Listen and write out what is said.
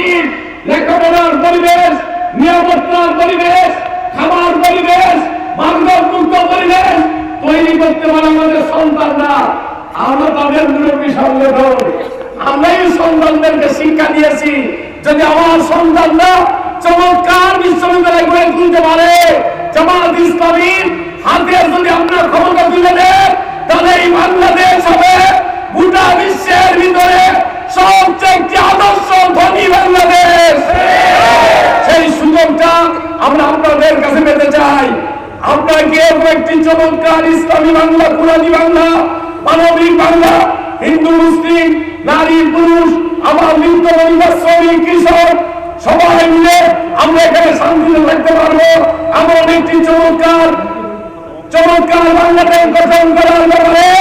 শান্তি লেখাপড়ার পরিবেশ, নিরাপত্তার পরিবেশ, খাবার পরিবেশ মানব মুক্ত পরিবেশ তৈরি করতে পারে আমাদের সন্তানরা। আমরা তাদের মুরব্বী সংগঠন। আমরাই সন্তানদেরকে শিক্ষা দিয়েছি। যদি আমার সন্তানরা চমৎকার বিশ্ববিদ্যালয় গড়ে তুলতে পারে, জামাত ইসলামীর হাতে আপনারা কি এরকম একটি চমৎকার ইসলামী বাংলা পুরানি বাংলা, মানবিক বাংলা, হিন্দু, মুসলিম, নারী, পুরুষ আমার লিপ্ত পরিবার শ্রমিক, কৃষক, সবাই মিলে আমরা এখানে শান্তিতে থাকতে পারব। এমন একটি চমৎকার চমৎকার বাংলাদেশ গঠন করার ব্যাপারে